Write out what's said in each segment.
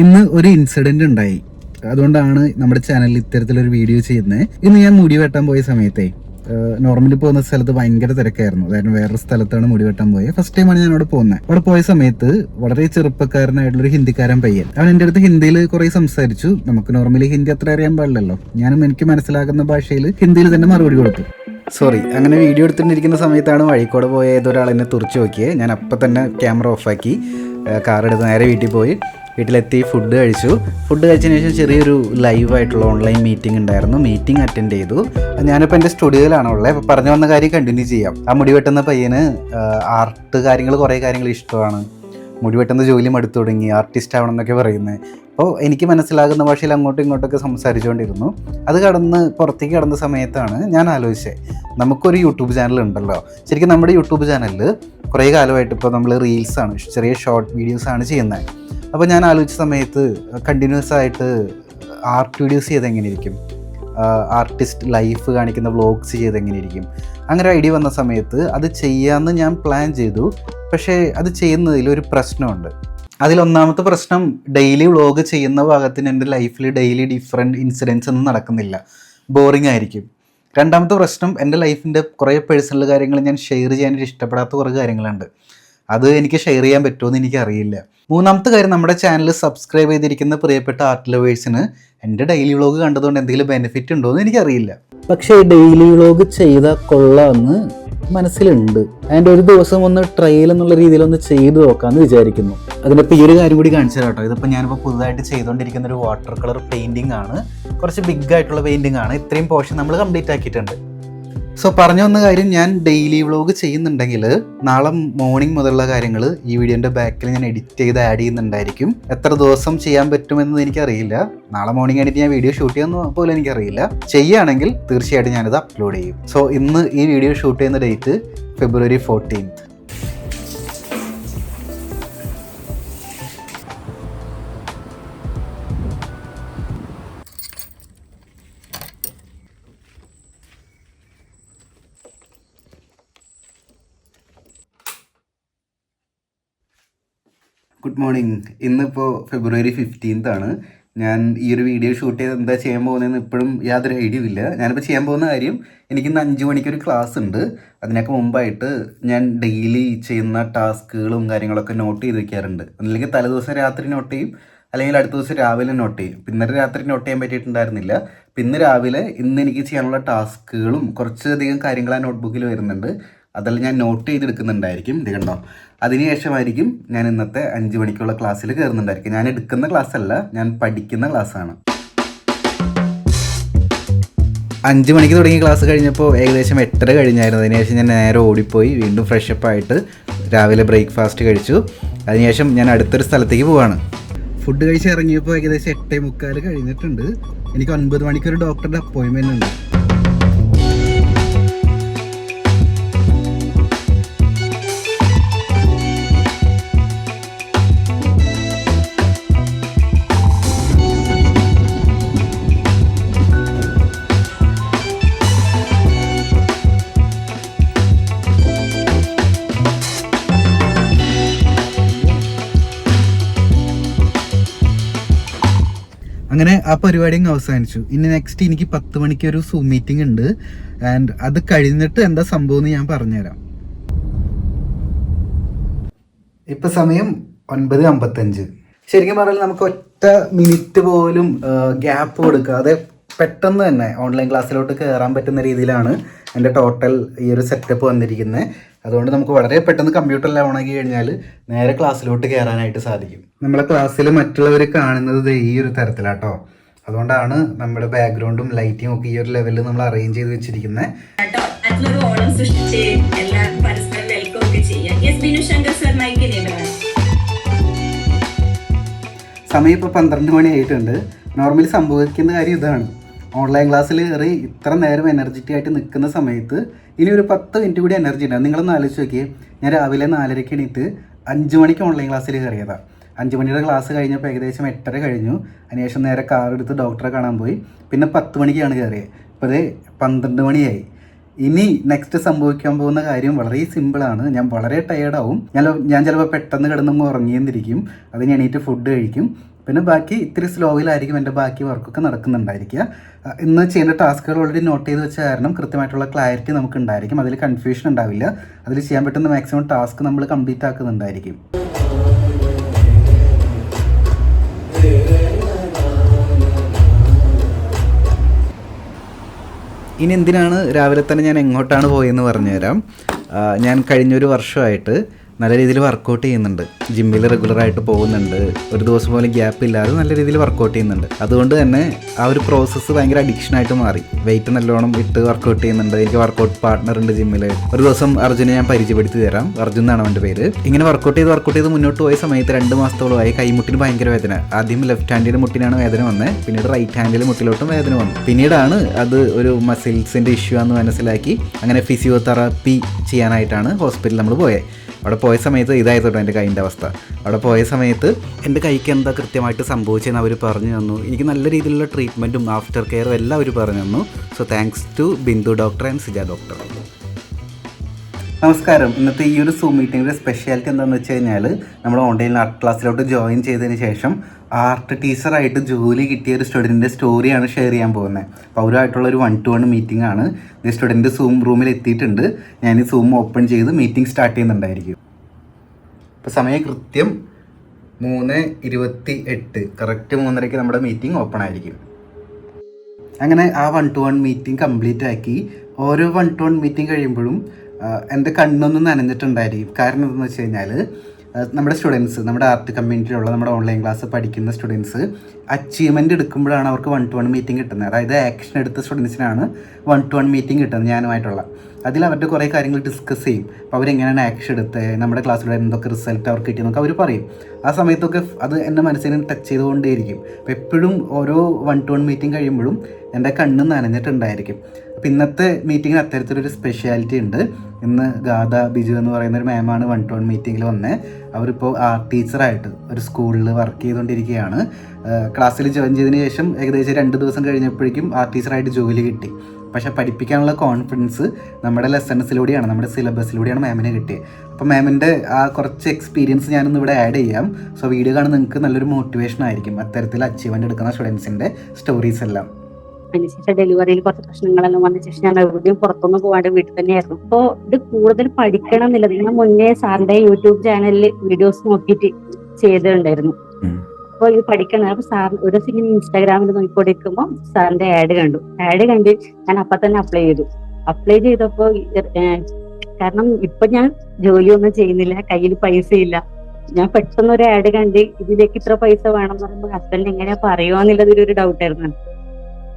ഇന്ന് ഒരു ഇൻസിഡന്റ് ഉണ്ടായി. അതുകൊണ്ടാണ് നമ്മുടെ ചാനലിൽ ഇത്തരത്തിലൊരു വീഡിയോ ചെയ്യുന്നത്. ഇന്ന് ഞാൻ മുടി വെട്ടാൻ പോയ സമയത്തെ നോർമലി പോകുന്ന സ്ഥലത്ത് ഭയങ്കര തിരക്കായിരുന്നു. അതായത് വേറൊരു സ്ഥലത്താണ് മുടി വെട്ടാൻ പോയത് ഫസ്റ്റ് ടൈമാണ് ഞാൻ അവിടെ പോകുന്നത്. അവിടെ പോയ സമയത്ത് വളരെ ചെറുപ്പക്കാരനായിട്ടുള്ള ഒരു ഹിന്ദിക്കാരൻ പയ്യൻ. അവൻ എന്റെ അടുത്ത് ഹിന്ദിയിൽ കുറെ സംസാരിച്ചു. നമുക്ക് നോർമലി ഹിന്ദി അത്ര അറിയാൻ പാടില്ലല്ലോ. ഞാനും എനിക്ക് മനസ്സിലാകുന്ന ഭാഷയിൽ ഹിന്ദിയിൽ തന്നെ മറുപടി കൊടുത്തു. സോറി അങ്ങനെ വീഡിയോ എടുത്തുകൊണ്ടിരിക്കുന്ന സമയത്താണ് വഴിക്കോടെ പോയ ഏതൊരാൾ എന്നെ തുറച്ചു നോക്കിയത് ഞാൻ അപ്പം തന്നെ ക്യാമറ ഓഫാക്കി കാർ എടുത്ത് നേരെ വീട്ടിൽ പോയി. വീട്ടിലെത്തി ഫുഡ് കഴിച്ചു. ഫുഡ് കഴിച്ചതിന് ശേഷം ചെറിയൊരു ലൈവായിട്ടുള്ള ഓൺലൈൻ മീറ്റിംഗ് ഉണ്ടായിരുന്നു. മീറ്റിംഗ് അറ്റൻഡ് ചെയ്തു. ഞാനിപ്പോൾ എന്റെ സ്റ്റുഡിയോയിലാണ് ഉള്ളത് അപ്പോൾ പറഞ്ഞു വന്ന കാര്യം കണ്ടിന്യൂ ചെയ്യാം. ആ മുടി വെട്ടുന്ന പയ്യന് ആർട്ട് കാര്യങ്ങൾ കുറേ കാര്യങ്ങൾ ഇഷ്ടമാണ്. മുടി വെട്ടുന്ന ജോലി മടുത്തു തുടങ്ങി ആർട്ടിസ്റ്റ് ആവണം എന്നൊക്കെ പറയുന്നത്. അപ്പോൾ എനിക്ക് മനസ്സിലാകുന്ന ഭാഷയിൽ അങ്ങോട്ടും ഇങ്ങോട്ടൊക്കെ സംസാരിച്ചുകൊണ്ടിരുന്നു. അത് കടന്ന് പുറത്തേക്ക് കടന്ന സമയത്താണ് ഞാൻ ആലോചിച്ചത്. നമുക്കൊരു യൂട്യൂബ് ചാനൽ ഉണ്ടല്ലോ. ശരിക്കും നമ്മുടെ യൂട്യൂബ് ചാനലിൽ കുറേ കാലമായിട്ട് ഇപ്പോൾ നമ്മൾ റീൽസാണ് ചെറിയ ഷോർട്ട് വീഡിയോസാണ് ചെയ്യുന്നത്. അപ്പോൾ ഞാൻ ആലോചിച്ച സമയത്ത് കണ്ടിന്യൂസ് ആയിട്ട് ആർട്ട് വീഡിയോസ് ചെയ്ത് എങ്ങനെ ഇരിക്കും? ആർട്ടിസ്റ്റ് ലൈഫ് കാണിക്കുന്ന വ്ലോഗ്സ് ചെയ്ത് എങ്ങനെയിരിക്കും അങ്ങനെ ഒരു ഐഡിയ വന്ന സമയത്ത് അത് ചെയ്യാമെന്ന് ഞാൻ പ്ലാൻ ചെയ്തു. പക്ഷേ അത് ചെയ്യുന്നതിൽ ഒരു പ്രശ്നമുണ്ട്. അതിലൊന്നാമത്തെ പ്രശ്നം ഡെയിലി വ്ളോഗ് ചെയ്യുന്ന ഭാഗത്തിന് എന്റെ ലൈഫിൽ ഡെയിലി ഡിഫറെന്റ് ഇൻസിഡൻസ് ഒന്നും നടക്കുന്നില്ല. ബോറിംഗ് ആയിരിക്കും. രണ്ടാമത്തെ പ്രശ്നം എന്റെ ലൈഫിന്റെ കുറേ പേഴ്സണൽ കാര്യങ്ങൾ ഞാൻ ഷെയർ ചെയ്യാനായിട്ട് ഇഷ്ടപ്പെടാത്ത കുറേ കാര്യങ്ങളുണ്ട്. അത് എനിക്ക് ഷെയർ ചെയ്യാൻ പറ്റുമോ എന്ന് എനിക്കറിയില്ല. മൂന്നാമത്തെ കാര്യം നമ്മുടെ ചാനൽ സബ്സ്ക്രൈബ് ചെയ്തിരിക്കുന്ന പ്രിയപ്പെട്ട ആർട്ട് ലവേഴ്സിന് എന്റെ ഡെയിലി വ്ളോഗ് കണ്ടതുകൊണ്ട് എന്തെങ്കിലും ബെനിഫിറ്റ് ഉണ്ടോ എന്ന് എനിക്കറിയില്ല. പക്ഷേ ഡെയിലി വ്ളോഗ് ചെയ്ത കൊള്ളാമെന്ന് മനസ്സിലുണ്ട്. അതിന്റെ ഒരു ദിവസം ഒന്ന് ട്രയൽ എന്നുള്ള രീതിയിൽ ഒന്ന് ചെയ്ത് നോക്കാമെന്ന് വിചാരിക്കുന്നു. അതിനിപ്പോൾ ഈ ഒരു കാര്യം കൂടി കാണിച്ചു കേട്ടോ ഇതിപ്പോൾ ഞാനിപ്പോൾ പുതുതായിട്ട് ചെയ്തുകൊണ്ടിരിക്കുന്ന ഒരു വാട്ടർ കളർ പെയിന്റിംഗ് ആണ്. കുറച്ച് ബിഗ് ആയിട്ടുള്ള പെയിന്റിംഗ് ആണ്. ഇത്രയും പോർഷൻ നമ്മൾ കംപ്ലീറ്റ് ആക്കിയിട്ടുണ്ട്. സോ പറഞ്ഞു വന്ന കാര്യം ഞാൻ ഡെയിലി വ്ളോഗ് ചെയ്യുന്നുണ്ടെങ്കിൽ നാളെ മോർണിംഗ് മുതലുള്ള കാര്യങ്ങൾ ഈ വീഡിയോന്റെ ബാക്കിൽ ഞാൻ എഡിറ്റ് ചെയ്ത് ആഡ് ചെയ്യുന്നുണ്ടായിരിക്കും. എത്ര ദിവസം ചെയ്യാൻ പറ്റുമെന്ന് എനിക്കറിയില്ല. നാളെ മോർണിംഗ് ആയിട്ട് ഞാൻ വീഡിയോ ഷൂട്ട് ചെയ്യുന്ന പോലും എനിക്കറിയില്ല. ചെയ്യുകയാണെങ്കിൽ തീർച്ചയായിട്ടും ഞാനിത് അപ്ലോഡ് ചെയ്യും. സോ ഇന്ന് ഈ വീഡിയോ ഷൂട്ട് ചെയ്യുന്ന ഡേറ്റ് ഫെബ്രുവരി ഫോർട്ടീൻത്ത് മോർണിംഗ് ഇന്നിപ്പോൾ ഫെബ്രുവരി ഫിഫ്റ്റീൻത്ത് ആണ്. ഞാൻ ഈ ഒരു വീഡിയോ ഷൂട്ട് ചെയ്ത് എന്താ ചെയ്യാൻ പോകുന്നതെന്ന് ഇപ്പോഴും യാതൊരു ഐഡിയ ഇല്ല. ഞാനിപ്പോൾ ചെയ്യാൻ പോകുന്ന കാര്യം എനിക്കിന്ന് അഞ്ച് മണിക്കൊരു ക്ലാസ് ഉണ്ട്. അതിനൊക്കെ മുമ്പായിട്ട് ഞാൻ ഡെയിലി ചെയ്യുന്ന ടാസ്കുകളും കാര്യങ്ങളൊക്കെ നോട്ട് ചെയ്ത് വെക്കാറുണ്ട്. അല്ലെങ്കിൽ തലേദിവസം രാത്രി നോട്ട് ചെയ്യും. അല്ലെങ്കിൽ അടുത്ത ദിവസം രാവിലെ നോട്ട് ചെയ്യും. പിന്നെ രാത്രി നോട്ട് ചെയ്യാൻ പറ്റിയിട്ടുണ്ടായിരുന്നില്ല. പിന്നെ രാവിലെ ഇന്ന് എനിക്ക് ചെയ്യാനുള്ള ടാസ്കുകളും കുറച്ചധികം കാര്യങ്ങൾ ആ നോട്ട്ബുക്കിൽ വരുന്നുണ്ട്. അതെല്ലാം ഞാൻ നോട്ട് ചെയ്തെടുക്കുന്നുണ്ടായിരിക്കും. ഇത് കണ്ടോ? അതിനുശേഷമായിരിക്കും ഞാൻ ഇന്നത്തെ അഞ്ച് മണിക്കുള്ള ക്ലാസ്സിൽ കയറുന്നുണ്ടായിരിക്കും. ഞാൻ എടുക്കുന്ന ക്ലാസ് അല്ല ഞാൻ പഠിക്കുന്ന ക്ലാസ്സാണ് അഞ്ച് മണിക്ക് തുടങ്ങിയ ക്ലാസ് കഴിഞ്ഞപ്പോൾ ഏകദേശം എട്ടര കഴിഞ്ഞായിരുന്നു. അതിനുശേഷം ഞാൻ നേരെ ഓടിപ്പോയി വീണ്ടും ഫ്രഷ് അപ്പ് ആയിട്ട് രാവിലെ ബ്രേക്ക്ഫാസ്റ്റ് കഴിച്ചു. അതിനുശേഷം ഞാൻ അടുത്തൊരു സ്ഥലത്തേക്ക് പോവാണ്. ഫുഡ് കഴിച്ച് ഇറങ്ങിയപ്പോൾ ഏകദേശം എട്ടേ മുക്കാൽ കഴിഞ്ഞിട്ടുണ്ട്. എനിക്ക് ഒൻപത് മണിക്കൊരു ഡോക്ടറുടെ അപ്പോയിൻമെന്റ് ഉണ്ട്. അങ്ങനെ ആ പരിപാടിയും അവസാനിച്ചു. ഇനി നെക്സ്റ്റ് എനിക്ക് പത്ത് മണിക്ക് ഒരു സൂം മീറ്റിംഗ് ഉണ്ട്. ആൻഡ് അത് കഴിഞ്ഞിട്ട് എന്താ സംഭവം എന്ന് ഞാൻ പറഞ്ഞുതരാം. ഇപ്പൊ സമയം ഒൻപത് അമ്പത്തഞ്ച്. ശരിക്കും പറഞ്ഞാൽ നമുക്ക് ഒറ്റ മിനിറ്റ് പോലും ഗ്യാപ്പ് കൊടുക്കാതെ പെട്ടെന്ന് തന്നെ ഓൺലൈൻ ക്ലാസ്സിലോട്ട് കയറാൻ പറ്റുന്ന രീതിയിലാണ് എന്റെ ടോട്ടൽ ഈ ഒരു സെറ്റപ്പ് വന്നിരിക്കുന്നത്. അതുകൊണ്ട് നമുക്ക് വളരെ പെട്ടെന്ന് കമ്പ്യൂട്ടറിൽ ഓണാക്കി കഴിഞ്ഞാൽ നേരെ ക്ലാസ്സിലോട്ട് കയറാനായിട്ട് സാധിക്കും. നമ്മളെ ക്ലാസ്സിൽ മറ്റുള്ളവർ കാണുന്നത് ദേ ഈ ഒരു തരത്തിലാട്ടോ. അതുകൊണ്ടാണ് നമ്മുടെ ബാക്ക്ഗ്രൗണ്ടും ലൈറ്റിംഗ് ഒക്കെ ഈ ഒരു ലെവലിൽ നമ്മൾ അറേഞ്ച് ചെയ്ത് വെച്ചിരിക്കുന്നത് സമയം ഇപ്പോൾ പന്ത്രണ്ട് മണി ആയിട്ടുണ്ട്. നോർമലി സംഭവിക്കുന്ന കാര്യം ഇതാണ്. ഓൺലൈൻ ക്ലാസ്സിൽ കയറി ഇത്ര നേരം എനർജറ്റിക് ആയിട്ട് നിൽക്കുന്ന സമയത്ത് ഇനി ഒരു പത്ത് മിനിറ്റ് കൂടി എനർജി ഉണ്ടാവും. നിങ്ങളൊന്ന് ആലോചിച്ച് നോക്കിയേ. ഞാൻ രാവിലെ നാലരയ്ക്ക് എണീറ്റ് അഞ്ച് മണിക്ക് ഓൺലൈൻ ക്ലാസ്സിൽ കയറിയതാണ് അഞ്ച് മണിയുടെ ക്ലാസ് കഴിഞ്ഞപ്പോൾ ഏകദേശം എട്ടര കഴിഞ്ഞു. അതിനുശേഷം നേരെ കാർ എടുത്ത് ഡോക്ടറെ കാണാൻ പോയി. പിന്നെ പത്ത് മണിക്കാണ് കയറിയത് ഇപ്പോൾ അതേ പന്ത്രണ്ട് മണിയായി. ഇനി നെക്സ്റ്റ് സംഭവിക്കാൻ പോകുന്ന കാര്യം വളരെ സിമ്പിളാണ് ഞാൻ വളരെ ടയേർഡാവും ഞാൻ ഞാൻ ചിലപ്പോൾ പെട്ടെന്ന് കിടന്നങ്ങ് ഉറങ്ങിയെന്നിരിക്കും. അതിന് എണീറ്റ് ഫുഡ് കഴിക്കും. പിന്നെ ബാക്കി ഇത്തിരി സ്ലോയിലായിരിക്കും എന്റെ ബാക്കി വർക്കൊക്കെ നടക്കുന്നുണ്ടായിരിക്കുക. ഇന്ന് ചെയ്യേണ്ട ടാസ്കുകൾ ഓൾറെഡി നോട്ട് ചെയ്ത് വെച്ച കാരണം കൃത്യമായിട്ടുള്ള ക്ലാരിറ്റി നമുക്ക് ഉണ്ടായിരിക്കും അതിൽ കൺഫ്യൂഷൻ ഉണ്ടാവില്ല. അതിൽ ചെയ്യാൻ പറ്റുന്ന മാക്സിമം ടാസ്ക് നമ്മൾ കംപ്ലീറ്റ് ആക്കുന്നുണ്ടായിരിക്കും. ഇനി എന്തിനാണ് രാവിലെ തന്നെ ഞാൻ എങ്ങോട്ടാണ് പോയെന്ന് പറഞ്ഞുതരാം. ഞാൻ കഴിഞ്ഞൊരു വർഷമായിട്ട് നല്ല രീതിയിൽ വർക്കൗട്ട് ചെയ്യുന്നുണ്ട്. ജിമ്മിൽ റെഗുലറായിട്ട് പോകുന്നുണ്ട്. ഒരു ദിവസം പോലും ഗ്യാപ്പ് ഇല്ലാതെ നല്ല രീതിയിൽ വർക്കൗട്ട് ചെയ്യുന്നുണ്ട്. അതുകൊണ്ട് തന്നെ ആ ഒരു പ്രോസസ്സ് ഭയങ്കര അഡിക്ഷനായിട്ട് മാറി. വെയിറ്റ് നല്ലോണം ഇട്ട് വർക്കൗട്ട് ചെയ്യുന്നുണ്ട്. എനിക്ക് വർക്കൗട്ട് പാർട്ട്ണർ ഉണ്ട് ജിമ്മിൽ ഒരു ദിവസം അർജുനെ ഞാൻ പരിചയപ്പെടുത്തി തരാം. അർജുൻ എന്നാണ് അവന്റെ പേര്. ഇങ്ങനെ വർക്കൗട്ട് ചെയ്ത് വർക്കൗട്ട് ചെയ്ത് മുന്നോട്ട് പോയ സമയത്ത് രണ്ട് മാസത്തോളമായി കൈമുട്ടിന് ഭയങ്കര വേദന. ആദ്യം ലെഫ്റ്റ് ഹാൻഡിന്റെ മുട്ടിനാണ് വേദന വന്നത് പിന്നീട് റൈറ്റ് ഹാൻഡിലെ മുട്ടിലോട്ടും വേദന വന്നു. പിന്നീടാണ് അത് ഒരു മസിൽസിന്റെ ഇഷ്യൂ ആണെന്ന് മനസ്സിലാക്കി അങ്ങനെ ഫിസിയോതെറാപ്പി ചെയ്യാനായിട്ടാണ് ഹോസ്പിറ്റലിൽ നമ്മൾ പോയത് അവിടെ പോയ സമയത്ത് ഇതായിരുന്നു എന്റെ കൈന്റെ അവസ്ഥ. അവിടെ പോയ സമയത്ത് എന്റെ കൈക്ക് എന്താ കൃത്യമായിട്ട് സംഭവിച്ചതെന്ന് അവർ പറഞ്ഞു തന്നു. എനിക്ക് നല്ല രീതിയിലുള്ള ട്രീറ്റ്മെന്റും ആഫ്റ്റർ കെയറും എല്ലാം അവർ പറഞ്ഞു തന്നു. So thanks to Bindu doctor and Sija doctor നമസ്കാരം. ഇന്നത്തെ ഈ ഒരു സൂം മീറ്റിങ്ങിന്റെ സ്പെഷ്യാലിറ്റി എന്താണെന്ന് വെച്ച് കഴിഞ്ഞാൽ നമ്മൾ ഓൺലൈൻ ആർട്ട് ക്ലാസ്സിലോട്ട് ജോയിൻ ചെയ്തതിന് ശേഷം ആർട്ട് ടീച്ചറായിട്ട് ജോലി കിട്ടിയ ഒരു സ്റ്റുഡന്റിന്റെ സ്റ്റോറിയാണ് ഷെയർ ചെയ്യാൻ പോകുന്നത്. അപ്പോൾ ഒരു വൺ ടു വൺ മീറ്റിംഗ് ആണ്. ഈ സ്റ്റുഡന്റ് സൂം റൂമിൽ എത്തിയിട്ടുണ്ട്. ഞാൻ ഈ സൂം ഓപ്പൺ ചെയ്ത് മീറ്റിംഗ് സ്റ്റാർട്ട് ചെയ്യുന്നുണ്ടായിരിക്കും. ഇപ്പോൾ സമയം കൃത്യം മൂന്ന് ഇരുപത്തി എട്ട് കറക്റ്റ് മൂന്നരയ്ക്ക് നമ്മുടെ മീറ്റിംഗ് ഓപ്പൺ ആയിരിക്കും. അങ്ങനെ ആ one to one meeting complete ആക്കി ഓരോ വൺ ടു വൺ മീറ്റിംഗ് കഴിയുമ്പോഴും എന്റെ കണ്ണൊന്നും നനഞ്ഞിട്ടുണ്ടായിരിക്കും. കാരണം എന്താണെന്ന് വെച്ച് കഴിഞ്ഞാൽ നമ്മുടെ സ്റ്റുഡൻസ് നമ്മുടെ ആർട്ട് കമ്മ്യൂണിറ്റിയിലുള്ള നമ്മുടെ ഓൺലൈൻ ക്ലാസ് പഠിക്കുന്ന സ്റ്റുഡൻസ് അച്ചീവ്മെന്റ് എടുക്കുമ്പോഴാണ് അവർക്ക് വൺ ടു വൺ മീറ്റിംഗ് കിട്ടുന്നത്. അതായത് ആക്ഷൻ എടുത്ത സ്റ്റുഡൻസിനാണ് വൺ ടു വൺ മീറ്റിംഗ് കിട്ടുന്നത് ഞാനുമായിട്ടുള്ള. അതിൽ അവരുടെ കുറേ കാര്യങ്ങൾ ഡിസ്കസ് ചെയ്യും. അപ്പോൾ അവരെങ്ങനെയാണ് ആക്ഷൻ എടുത്തത് നമ്മുടെ ക്ലാസ്സിലൂടെ എന്തൊക്കെ റിസൾട്ട് അവർക്ക് കിട്ടിയെന്നൊക്കെ അവർ പറയും. ആ സമയത്തൊക്കെ അത് എന്റെ മനസ്സിനെ ടച്ച് ചെയ്തുകൊണ്ടേയിരിക്കും. അപ്പോൾ എപ്പോഴും ഓരോ വൺ ടു വൺ മീറ്റിംഗ് കഴിയുമ്പോഴും എന്റെ കണ്ണ് നനഞ്ഞിട്ടുണ്ടായിരിക്കും. അപ്പോൾ ഇന്നത്തെ മീറ്റിങ്ങിന് അത്തരത്തിലൊരു സ്പെഷ്യാലിറ്റി ഉണ്ട്. ഇന്ന് ഗാഥ ബിജു എന്ന് പറയുന്ന ഒരു മാമാണ് വൺ ടു വൺ മീറ്റിങ്ങിൽ വന്നത് അവരിപ്പോൾ ആർട്ട് ടീച്ചറായിട്ട് ഒരു സ്കൂളിൽ വർക്ക് ചെയ്തുകൊണ്ടിരിക്കുകയാണ് ക്ലാസ്സിൽ ജോയിൻ ചെയ്തതിന് ശേഷം ഏകദേശം രണ്ട് ദിവസം കഴിഞ്ഞപ്പോഴേക്കും ആർട്ട് ടീച്ചറായിട്ട് ജോലി കിട്ടി. പക്ഷേ പഠിപ്പിക്കാനുള്ള കോൺഫിഡൻസ് നമ്മുടെ ലെസൺസിലൂടെയാണ് നമ്മുടെ സിലബസിലൂടെയാണ് മാമിനെ കിട്ടിയത് അപ്പോൾ മാമിന്റെ ആ കുറച്ച് എക്സ്പീരിയൻസ് ഞാനൊന്ന് ഇവിടെ ആഡ് ചെയ്യാം. സോ വീഡിയോ കാണുന്ന നിങ്ങൾക്ക് നല്ലൊരു മോട്ടിവേഷൻ ആയിരിക്കും. അത്തരത്തിൽ അച്ചീവ്മെന്റ് എടുക്കുന്ന സ്റ്റുഡൻസിന്റെ സ്റ്റോറീസ് എല്ലാം. അതിനുശേഷം ഡെലിവറിയിൽ കുറച്ച് പ്രശ്നങ്ങളെല്ലാം വന്ന ശേഷം ഞാൻ എവിടെയും പുറത്തൊന്നും പോകാണ്ട് വീട്ടിൽ തന്നെയായിരുന്നു. അപ്പോ ഇത് കൂടുതൽ പഠിക്കണം എന്നില്ല മുന്നേ സാറിന്റെ യൂട്യൂബ് ചാനലിൽ വീഡിയോസ് നോക്കിയിട്ട് ചെയ്തിട്ടുണ്ടായിരുന്നു. അപ്പോൾ അപ്പൊ ഇത് പഠിക്കണം. അപ്പൊ സാർ ഒരു ദിവസം ഇങ്ങനെ ഇൻസ്റ്റാഗ്രാമിൽ നോക്കിക്കൊണ്ടിരിക്കുമ്പോൾ സാറിന്റെ ആഡ് കണ്ടു. ആഡ് കണ്ട് ഞാൻ അപ്പൊ തന്നെ അപ്ലൈ ചെയ്തു. അപ്ലൈ ചെയ്തപ്പോ കാരണം ഇപ്പൊ ഞാൻ ജോലിയൊന്നും ചെയ്യുന്നില്ല കയ്യിൽ പൈസ ഇല്ല ഞാൻ പെട്ടെന്ന് ഒരു ആഡ് കണ്ട് ഇതിലേക്ക് ഇത്ര പൈസ വേണം എന്ന് പറയുമ്പോൾ ഹസ്ബൻഡ് എങ്ങനെയാ പറയുക എന്നുള്ളതൊരു ഒരു ഡൗട്ട് ആയിരുന്നു. എനിക്ക്.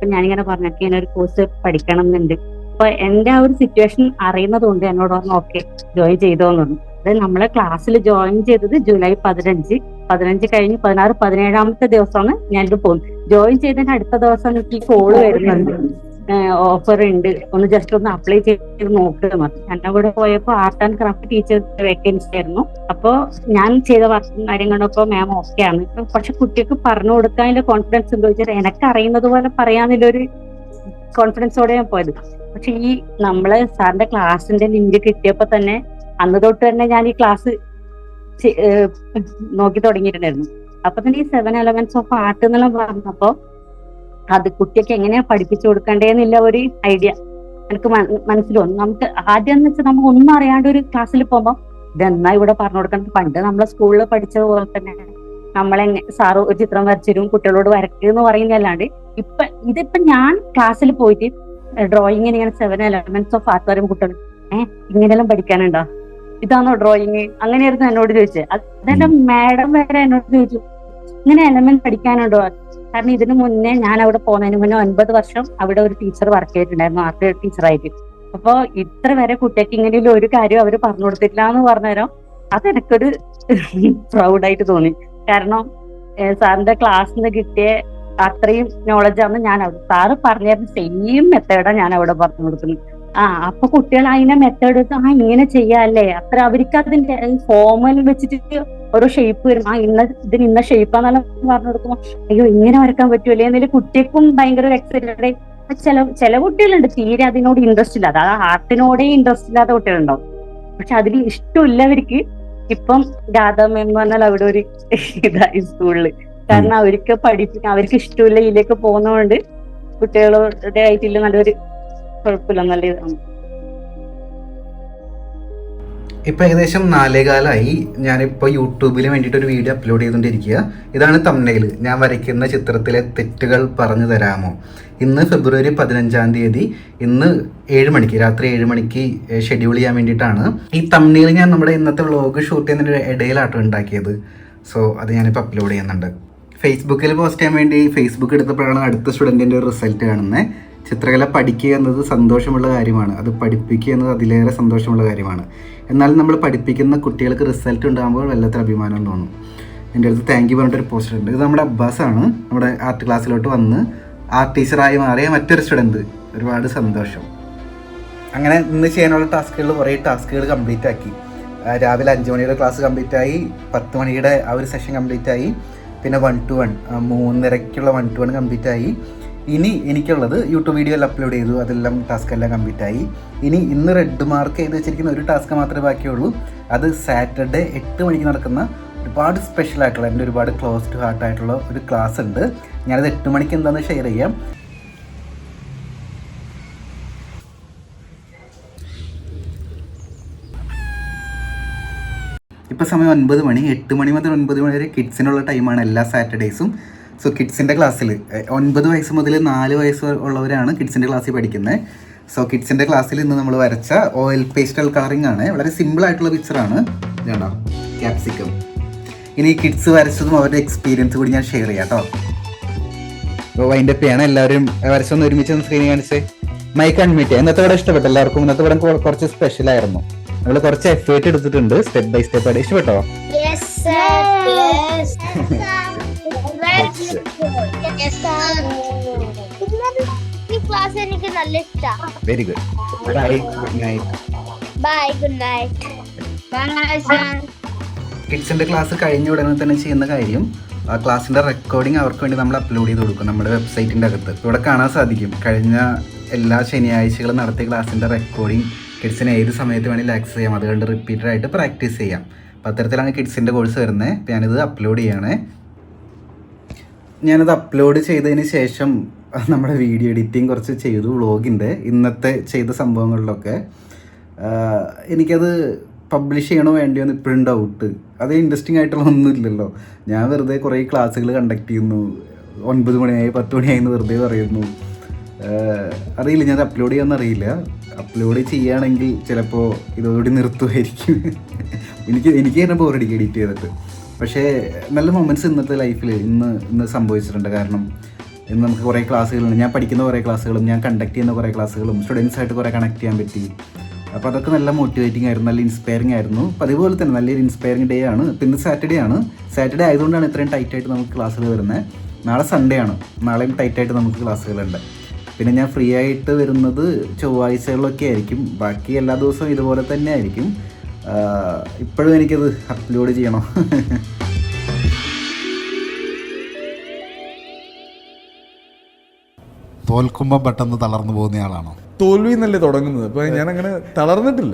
അപ്പൊ ഞാനിങ്ങനെ പറഞ്ഞൊക്കെ ഇങ്ങനെ ഒരു കോഴ്സ് പഠിക്കണം എന്നുണ്ട് അപ്പൊ എന്റെ ആ ഒരു സിറ്റുവേഷൻ അറിയുന്നത് കൊണ്ട് എന്നോട് പറഞ്ഞു ഓക്കെ ജോയിൻ ചെയ്തോന്ന് അത് നമ്മളെ ക്ലാസ്സിൽ ജോയിൻ ചെയ്തത് ജൂലൈ പതിനഞ്ച്. പതിനഞ്ച് കഴിഞ്ഞ് പതിനാറ് പതിനേഴാമത്തെ ദിവസമാണ് ഞാനിത് പോകുന്നത്. ജോയിൻ ചെയ്തതിന് അടുത്ത ദിവസം എനിക്ക് കോൾ വരുന്നുണ്ട്. ഓഫർ ഉണ്ട്. ഒന്ന് ജസ്റ്റ് ഒന്ന് അപ്ലൈ ചെയ്ത് നോക്കുക മതി ഞാൻ അവിടെ പോയപ്പോ art and craft teacher vacancy ആയിരുന്നു. അപ്പോ ഞാൻ ചെയ്ത വർക്കും കാര്യങ്ങളൊക്കെ മാം ഓക്കെ ആണ്. പക്ഷെ കുട്ടിക്ക് പറഞ്ഞു കൊടുക്കാനുള്ള കോൺഫിഡൻസ് ഉണ്ടോ വെച്ചാൽ എനിക്ക് അറിയുന്നത് പോലെ പറയാന്നുള്ളൊരു കോൺഫിഡൻസോടെ ഞാൻ പോയത്. പക്ഷെ ഈ നമ്മൾ സാറിന്റെ ക്ലാസ്സിന്റെ ലിങ്ക് കിട്ടിയപ്പോ തന്നെ അന്ന് തൊട്ട് തന്നെ ഞാൻ ഈ ക്ലാസ് നോക്കി തുടങ്ങിയിട്ടുണ്ടായിരുന്നു. അപ്പൊ തന്നെ ഈ സെവൻ എലമെന്റ്സ് ഓഫ് ആർട്ട് എന്നെല്ലാം പറഞ്ഞപ്പോ അത് കുട്ടിയൊക്കെ എങ്ങനെയാ പഠിപ്പിച്ചു കൊടുക്കണ്ടേന്നില്ല ഒരു ഐഡിയ. എനിക്ക് മന- മനസ്സിൽ വന്നു. നമുക്ക് ആദ്യം എന്ന് വെച്ചാൽ നമുക്ക് ഒന്നും അറിയാണ്ട് ഒരു ക്ലാസ്സിൽ പോകുമ്പോൾ ഇതെന്നാ ഇവിടെ പറഞ്ഞു കൊടുക്കണം പണ്ട് നമ്മളെ സ്കൂളിൽ പഠിച്ചത് പോലെ തന്നെ നമ്മളെ സാറ് ഒരു ചിത്രം വരച്ചിരും കുട്ടികളോട് വരക്കുക എന്ന് പറയുന്നതല്ലാണ്ട് ഇപ്പൊ ഇതിപ്പോ ഞാൻ ക്ലാസ്സിൽ പോയിട്ട് ഡ്രോയിങ്ങിന് ഇങ്ങനെ സെവൻ എലമെന്റ്സ് ഓഫ് ആർട്ട് വരും കുട്ടികൾ ഏഹ് ഇങ്ങനെയെല്ലാം പഠിക്കാനുണ്ടോ? ഇതാണോ ഡ്രോയിങ് അങ്ങനെയായിരുന്നു എന്നോട് ചോദിച്ചത്. അതെന്റെ മാഡം വരെ എന്നോട് ചോദിച്ചു. ഇങ്ങനെ എലമെന്റ് പഠിക്കാനുണ്ടോ? കാരണം ഇതിനു മുന്നേ ഞാൻ അവിടെ പോകുന്നതിന് മുന്നേ ഒൻപത് വർഷം അവിടെ ഒരു ടീച്ചർ വർക്ക് ചെയ്തിട്ടുണ്ടായിരുന്നു. ആർട്ട് ടീച്ചറായിട്ട് അപ്പൊ ഇത്ര വരെ കുട്ടിക്ക് ഇങ്ങനെയുള്ള ഒരു കാര്യം അവർ പറഞ്ഞു കൊടുത്തിട്ടില്ല എന്ന് പറഞ്ഞുതരാം അതെനിക്കൊരു പ്രൗഡായിട്ട് തോന്നി. കാരണം സാറിന്റെ ക്ലാസ് നിന്ന് കിട്ടിയ അത്രയും നോളജാണ് ഞാൻ അവിടെ. സാറ് പറഞ്ഞിരുന്ന സെയിം മെത്തേഡാണ് ഞാൻ അവിടെ പറഞ്ഞു കൊടുക്കുന്നത്. ആ അപ്പൊ കുട്ടികൾ അതിനെ മെത്തേഡ് ആ ഇങ്ങനെ ചെയ്യാല്ലേ? അത്ര അവർക്ക് അതിന്റെ ഫോമൽ വെച്ചിട്ട് ഓരോ ഷേപ്പ് വരും. ആ ഇന്ന ഇതിന് ഇന്ന ഷേപ്പാന്നെല്ലാം പറഞ്ഞു കൊടുക്കുമ്പോ അയ്യോ ഇങ്ങനെ വരക്കാൻ പറ്റൂലേ എന്നാലും കുട്ടിക്കും ഭയങ്കര ഒരു എക്സൈറ്റഡ് ചില ചില കുട്ടികളുണ്ട്. തീരെ അതിനോട് ഇൻട്രസ്റ്റ് ഇല്ലാതെ അതായത് ആർട്ടിനോടേ ഇൻട്രസ്റ്റ് ഇല്ലാത്ത കുട്ടികളുണ്ടാവും. പക്ഷെ അതിൽ ഇഷ്ടമില്ലവർക്ക് ഇപ്പം രാധാ എന്ന് പറഞ്ഞാൽ അവിടെ ഒരു ഇതായി സ്കൂളിൽ. കാരണം അവർക്ക് പഠിപ്പിക്കാൻ അവർക്ക് ഇഷ്ടമില്ല ഇതിലേക്ക് പോകുന്നതുകൊണ്ട് കുട്ടികളുടെ ആയിട്ടില്ല നല്ലൊരു കുഴപ്പമില്ല. നല്ല ഇതാണ് ഇപ്പൊ ഏകദേശം നാലേകാലായി ഞാനിപ്പോൾ യൂട്യൂബിൽ വേണ്ടിയിട്ട് ഒരു വീഡിയോ അപ്ലോഡ് ചെയ്തുകൊണ്ടിരിക്കുക ഇതാണ് തമ്മിൽ ഞാൻ വരയ്ക്കുന്ന ചിത്രത്തിലെ തെറ്റുകൾ പറഞ്ഞു തരാമോ? ഇന്ന് ഫെബ്രുവരി പതിനഞ്ചാം തീയതി. ഇന്ന് ഏഴ് മണിക്ക് രാത്രി ഏഴ് മണിക്ക് ഷെഡ്യൂൾ ചെയ്യാൻ വേണ്ടിയിട്ടാണ്. ഈ തമ്മിൽ ഞാൻ നമ്മുടെ ഇന്നത്തെ വ്ളോഗ് ഷൂട്ട് ചെയ്യുന്നതിന്റെ ഇടയിലാട്ടോ ഉണ്ടാക്കിയത്. സോ അത് ഞാനിപ്പോൾ അപ്ലോഡ് ചെയ്യുന്നുണ്ട്. ഫേസ്ബുക്കിൽ പോസ്റ്റ് ചെയ്യാൻ വേണ്ടി ഫേസ്ബുക്ക് എടുത്തപ്പോഴാണ് അടുത്ത സ്റ്റുഡന്റിന്റെ ഒരു റിസൾട്ട് കാണുന്നത് ചിത്രകല പഠിക്കുക എന്നത് സന്തോഷമുള്ള കാര്യമാണ്. അത് പഠിപ്പിക്കുക എന്നത് അതിലേറെ സന്തോഷമുള്ള കാര്യമാണ്. എന്നാലും നമ്മൾ പഠിപ്പിക്കുന്ന കുട്ടികൾക്ക് റിസൾട്ട് ഉണ്ടാകുമ്പോൾ വല്ലാത്തൊരു അഭിമാനം തോന്നും. എന്റെ അടുത്ത് താങ്ക് യു പറഞ്ഞിട്ടൊരു പോസ്റ്റർ ഉണ്ട് ഇത് നമ്മുടെ അബ്ബാസാണ്. നമ്മുടെ ആർട്ട് ക്ലാസ്സിലോട്ട് വന്ന് ആർട്ട് ടീച്ചറായി മാറിയ മറ്റൊരു സ്റ്റുഡന്റ് ഒരുപാട് സന്തോഷം. അങ്ങനെ ഇന്ന് ചെയ്യാനുള്ള ടാസ്കുകൾ കുറേ ടാസ്കുകൾ കംപ്ലീറ്റ് ആക്കി. രാവിലെ അഞ്ച് മണിയുടെ ക്ലാസ് കംപ്ലീറ്റ് ആയി. പത്ത് മണിയുടെ ആ ഒരു സെഷൻ കംപ്ലീറ്റ് ആയി. പിന്നെ വൺ ടു വൺ മൂന്നരയ്ക്കുള്ള വൺ ടു വൺ കംപ്ലീറ്റ് ആയി. ഇനി എനിക്കുള്ളത് യൂട്യൂബ് വീഡിയോയിൽ അപ്ലോഡ് ചെയ്തു അതെല്ലാം ടാസ്ക് എല്ലാം കംപ്ലീറ്റ് ആയി. ഇനി ഇന്ന് റെഡ് മാർക്ക് ചെയ്ത് വെച്ചിരിക്കുന്ന ഒരു ടാസ്ക് മാത്രമേ ബാക്കിയുള്ളൂ. അത് സാറ്റർഡേ എട്ട് മണിക്ക് നടക്കുന്ന ഒരുപാട് സ്പെഷ്യൽ ആയിട്ടുള്ള എന്റെ ഒരുപാട് ക്ലോസ് ടു ഹാർട്ട് ആയിട്ടുള്ള ഒരു ക്ലാസ് ഉണ്ട്. ഞാനത് എട്ട് മണിക്ക് എന്താണെന്ന് ഷെയർ ചെയ്യാം. ഇപ്പോൾ സമയം ഒൻപത് മണി എട്ട് മണി മുതൽ ഒൻപത് മണി വരെ കിഡ്സിനുള്ള ടൈമാണ് എല്ലാ സാറ്റർഡേയ്സും സോ കിഡ്സിന്റെ ക്ലാസ്സിൽ ഒൻപത് വയസ്സ് മുതൽ നാല് വയസ്സ് ഉള്ളവരാണ് കിഡ്സിന്റെ ക്ലാസ്സിൽ പഠിക്കുന്നത് സോ കിഡ്സിന്റെ ക്ലാസ്സിൽ ഇന്ന് നമ്മൾ വരച്ച ഓയിൽ പേസ്റ്റൽ കളറിംഗ് ആണ്. വളരെ സിമ്പിൾ ആയിട്ടുള്ള പിക്ചറാണ് വേണ്ടോ ക്യാപ്സിക്കം ഇനി കിഡ്സ് വരച്ചതും അവരുടെ എക്സ്പീരിയൻസ് കൂടി ഞാൻ ഷെയർ ചെയ്യാം കേട്ടോ അപ്പോൾ അപ്പ് ചെയ്യണം എല്ലാവരും വരച്ചൊന്ന് ഒരുമിച്ച് സ്ക്രീനിൽ കാണിച്ചേ. മൈക്ക് അൺമിറ്റ് ഇന്നത്തെ ഇവിടെ ഇഷ്ടപ്പെട്ടു. എല്ലാവർക്കും ഇന്നത്തെ ഇവിടെ കുറച്ച് സ്പെഷ്യൽ ആയിരുന്നു. നമ്മൾ കുറച്ച് എഫേർട്ട് എടുത്തിട്ടുണ്ട്. സ്റ്റെപ്പ് ബൈ സ്റ്റെപ്പ് ആയിട്ട്. ഇഷ്ടപ്പെട്ടോ? ക്ലാസ് എനിക്ക് നല്ല ഇഷ്ടമാണ് very good bye good night bye good night കിഡ്സിന്റെ class കഴിഞ്ഞ ഉടനെ തന്നെ ചെയ്യുന്ന കാര്യം ആ ക്ലാസ്സിന്റെ റെക്കോർഡിംഗ് അവർക്ക് വേണ്ടി നമ്മൾ അപ്ലോഡ് ചെയ്ത് കൊടുക്കും നമ്മുടെ വെബ്സൈറ്റിന്റെ അകത്ത്. ഇവിടെ കാണാൻ സാധിക്കും. കഴിഞ്ഞ എല്ലാ ശനിയാഴ്ചകളും നടത്തിയ ക്ലാസ്സിന്റെ റെക്കോർഡിംഗ് കിഡ്സിന് ഏത് സമയത്ത് വേണമെങ്കിലും ആക്സസ് ചെയ്യാം. അതുകൊണ്ട് റിപ്പീറ്റഡ് ആയിട്ട് പ്രാക്ടീസ് ചെയ്യാം. അപ്പോൾ അത്തരത്തിലാണ് കിഡ്സിന്റെ കോഴ്സ് വരുന്നത് അപ്പോൾ ഞാനിത് അപ്ലോഡ് ചെയ്യണേ. ഞാനത് അപ്ലോഡ് ചെയ്തതിന് ശേഷം നമ്മുടെ വീഡിയോ എഡിറ്റിംഗ് കുറച്ച് ചെയ്തു. വ്ളോഗിന്റെ ഇന്നത്തെ ചെയ്ത സംഭവങ്ങളിലൊക്കെ. എനിക്കത് പബ്ലിഷ് ചെയ്യണോ വേണ്ടിയോ എന്ന് ഇപ്പോഴും ഡൗട്ട് അത് ഇൻട്രസ്റ്റിംഗ് ആയിട്ടുള്ള ഒന്നുമില്ലല്ലോ ഞാൻ വെറുതെ കുറേ ക്ലാസ്സുകൾ കണ്ടക്ട് ചെയ്യുന്നു. ഒൻപത് മണിയായി പത്ത് മണിയായി എന്ന് വെറുതെ പറയുന്നു. അറിയില്ല ഞാൻ അപ്ലോഡ് ചെയ്യാമെന്ന് അറിയില്ല. അപ്ലോഡ് ചെയ്യുകയാണെങ്കിൽ ചിലപ്പോൾ ഇതോടുകൂടി നിർത്തുമായിരിക്കും. എനിക്ക് എനിക്ക് തന്നെ ബോറടിക്കും എഡിറ്റ് ചെയ്തിട്ട്. പക്ഷേ നല്ല മൊമെന്റ്സ് ഇന്നത്തെ ലൈഫിൽ ഇന്ന് ഇന്ന് സംഭവിച്ചിട്ടുണ്ട്. കാരണം ഇന്ന് നമുക്ക് കുറേ ക്ലാസ്സുകളുണ്ട് ഞാൻ പഠിക്കുന്ന കുറേ ക്ലാസ്സുകളും ഞാൻ കണ്ടക്ട് ചെയ്യുന്ന കുറേ ക്ലാസ്സുകളും സ്റ്റുഡൻസായിട്ട് കുറേ കണക്ട് ചെയ്യാൻ പറ്റി. അപ്പോൾ അതൊക്കെ നല്ല മോട്ടിവേറ്റിംഗ് ആയിരുന്നു നല്ല ഇൻസ്പയറിംഗ് ആയിരുന്നു. അപ്പോൾ അതുപോലെ തന്നെ നല്ലൊരു ഇൻസ്പയറിംഗ് ഡേ ആണ്. പിന്നെ സാറ്റർഡേ ആണ്. സാറ്റർഡേ ആയതുകൊണ്ടാണ് ഇത്രയും ടൈറ്റായിട്ട് നമുക്ക് ക്ലാസ്സുകൾ വരുന്നത്. നാളെ സൺഡേ ആണ്. നാളെയും ടൈറ്റായിട്ട് നമുക്ക് ക്ലാസ്സുകളുണ്ട് പിന്നെ ഞാൻ ഫ്രീ ആയിട്ട് വരുന്നത് ചൊവ്വാഴ്ചകളിലൊക്കെ ആയിരിക്കും. ബാക്കി എല്ലാ ദിവസവും ഇതുപോലെ തന്നെ ആയിരിക്കും. ഇപ്പോഴും എനിക്കത് അപ്ലോഡ് ചെയ്യണം. തോൽക്കുമ്പോൾ പെട്ടെന്ന് തളർന്നു പോകുന്നയാളാണോ തോൽവി എന്നല്ലേ തുടങ്ങുന്നത്. അപ്പൊ ഞാൻ അങ്ങനെ തളർന്നിട്ടില്ല.